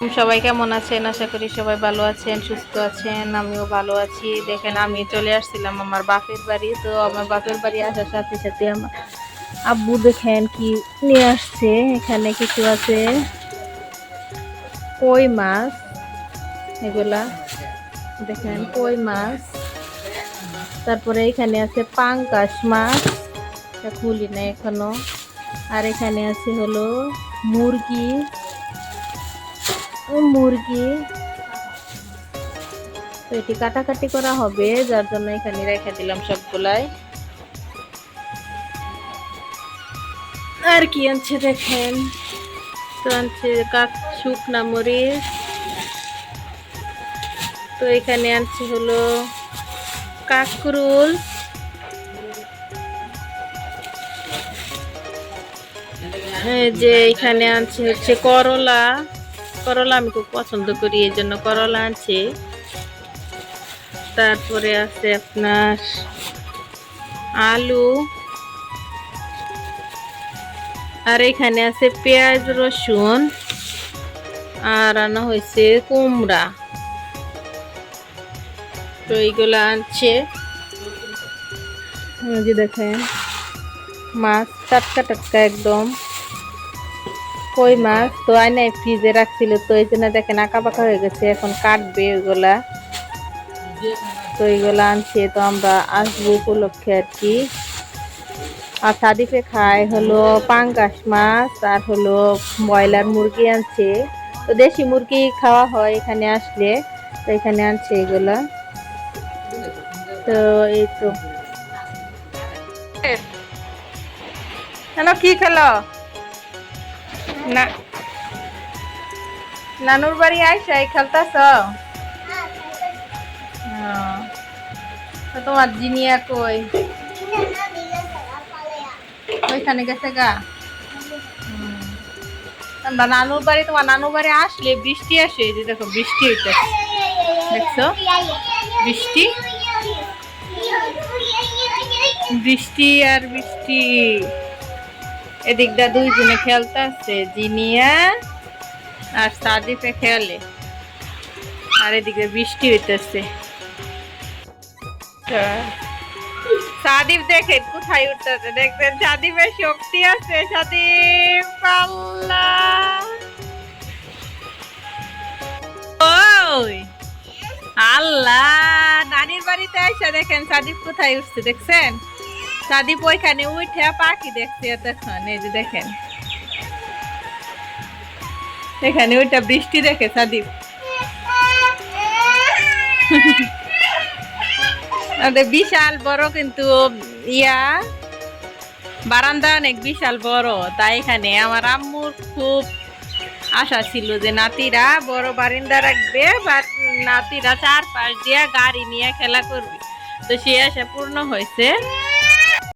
সবাই কেমন আছেন? আশা করি সবাই ভালো আছেন, সুস্থ আছেন, আমিও ভালো আছি। দেখেন, আমি চলে আসছিলাম আমার বাপের বাড়ি। তো আমার বাপের বাড়ি আসার সাথে সাথে আমার আব্বু দেখেন কি নিয়ে আসছে। এখানে কিছু আছে কই মাছ? এগুলা, দেখেন, কই মাছ? তারপরে এখানে আছে পাঙ্কাশ মাছ। খুলি না এখনও। আর এখানে আছে হলো মুরগি। মুরগি। তো এটি কাটাকাটি করা হবে, যার জন্য এখানে রেখে দিলাম সবগুলাই। আর কি আনছে দেখেন? তো আনছে কাক, শুকনা মরিচ। তো এখানে আনছে হলো কাকরুল। যে এখানে আনছে হচ্ছে করলা। করলা আমি খুব পছন্দ করি, এই জন্য করলা আনছে। তারপরে আছে আপনার আলু। আর এখানে আছে পেঁয়াজ, রসুন, আর আনা হয়েছে কুমড়া। তো এইগুলো আনছে। দেখেন, মাছ টাটকা টাটকা একদম। কই মাছ? তো আইনাই ফ্রিজে রাখছিল, তো এই জন্য দেখেন আঁকা পাকা হয়ে গেছে, এখন কাটবে ওইগুলা তো এইগুলা আনছে, তো আমরা আসব উপলক্ষে আর কি। আর সাদিফে খায় হলো পাঙ্গাস মাছ, আর হলো ব্রয়লার মুরগি আনছে। তো দেশি মুরগি খাওয়া হয় এখানে আসলে, তো এখানে আনছে এগুলা। তো এই তো। কেন কি খেলো? না। নানুর বাড়ি আইসাই খেলতাছ তো তোমার জিনিয়া কই? ওইখানে গেছে গা। আমরা নানুর বাড়ি, তোমার নানুর বাড়ি আসলে বৃষ্টি আসে যে দেখো বৃষ্টি হইতেছে। দেখছ? বৃষ্টি? বৃষ্টি আর বৃষ্টি। এদিকটা দুইজনে খেলতে আসছে জিনিয়া আর সাদিফে খেলে। আর এদিকে বৃষ্টি হইতেছে। সাদিফ দেখেন কোথায় উঠতেছে? দেখবেন সাদিফের শক্তি আছে, সাদিফ, আল্লাহ। নানির বাড়িতে এসে দেখেন সাদিফ কোথায় উঠছে, দেখছেন? সাদিপ ওইখানে উঠে পাখি দেখছে এতক্ষণ, এই যে দেখেন। এখানে ওইটা বৃষ্টি দেখে সাদিপ। বিশাল বড় কিন্তু ইয়া, বারান্দা অনেক বিশাল বড়। তাই এখানে আমার আম্মুর খুব আশা ছিল যে নাতিরা বড় বারিন্দা রাখবে বা নাতিরা চারপাশ দিয়ে গাড়ি নিয়ে খেলা করবে। তো সে আশা পূর্ণ হয়েছে।